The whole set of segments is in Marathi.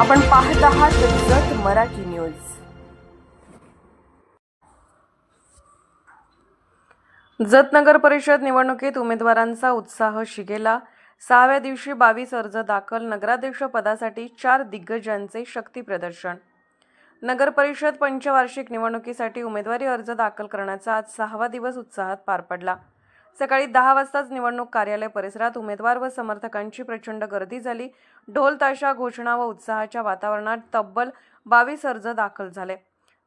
आपण पाहत आहात जत मराठी न्यूज. जत नगर परिषद निवडणुकीत उमेदवारांचा उत्साह शिगेला. सहाव्या दिवशी बावीस अर्ज दाखल. नगराध्यक्ष पदासाठी चार दिग्गजांचे शक्ती प्रदर्शन. नगर परिषद पंचवार्षिक निवडणुकीसाठी उमेदवारी अर्ज दाखल करण्याचा आज सहावा दिवस उत्साहात पार पडला. सकाळी दहा वाजताच निवडणूक कार्यालय परिसरात उमेदवार व समर्थकांची प्रचंड गर्दी झाली. ढोल ताशा घोषणा व उत्साहाच्या वातावरणात तब्बल बावीस अर्ज दाखल झाले.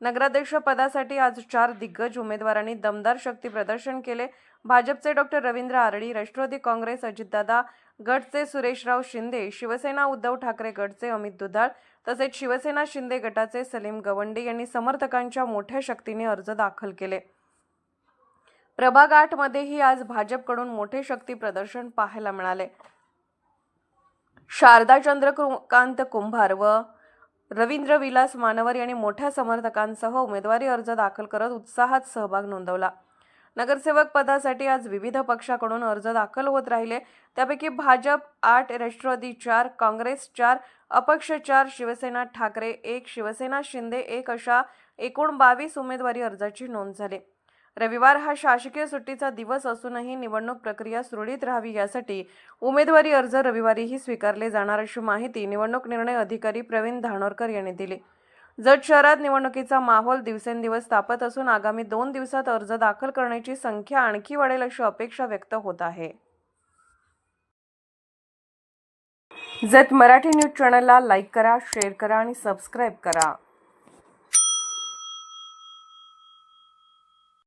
नगराध्यक्ष पदासाठी आज चार दिग्गज उमेदवारांनी दमदार शक्ती प्रदर्शन केले. भाजपचे डॉक्टर रवींद्र आरडी राष्ट्रवादी काँग्रेस अजितदादा गटचे सुरेशराव शिंदे शिवसेना उद्धव ठाकरे गटचे अमित दुधाळ तसेच शिवसेना शिंदे गटाचे सलीम गवंडी यांनी समर्थकांच्या मोठ्या शक्तीने अर्ज दाखल केले. प्रभाग आठमध्येही आज भाजपकडून मोठे शक्ती प्रदर्शन पाहायला मिळाले. शारदा चंद्रकांत कुंभार व रवींद्र विलास मानवर यांनी मोठ्या समर्थकांसह उमेदवारी अर्ज दाखल करत उत्साहात सहभाग नोंदवला. नगरसेवक पदासाठी आज विविध पक्षाकडून अर्ज दाखल होत राहिले. त्यापैकी भाजप आठ राष्ट्रवादी चार काँग्रेस चार अपक्ष चार शिवसेना ठाकरे एक शिवसेना शिंदे एक अशा एकूण बावीस उमेदवारी अर्जाची नोंद झाली. रविवार हा शासकीय सुट्टीचा दिवस असूनही निवडणूक प्रक्रिया सुरळीत राहावी यासाठी उमेदवारी अर्ज रविवारीही स्वीकारले जाणार अशी माहिती निवडणूक निर्णय अधिकारी प्रवीण धानोरकर यांनी दिली. जत शहरात निवडणुकीचा माहोल दिवसेंदिवस तापत असून आगामी दोन दिवसात अर्ज दाखल करण्याची संख्या आणखी वाढेल अशी अपेक्षा व्यक्त होत आहे. जत मराठी न्यूज चॅनलला लाईक करा शेअर करा आणि सबस्क्राईब करा.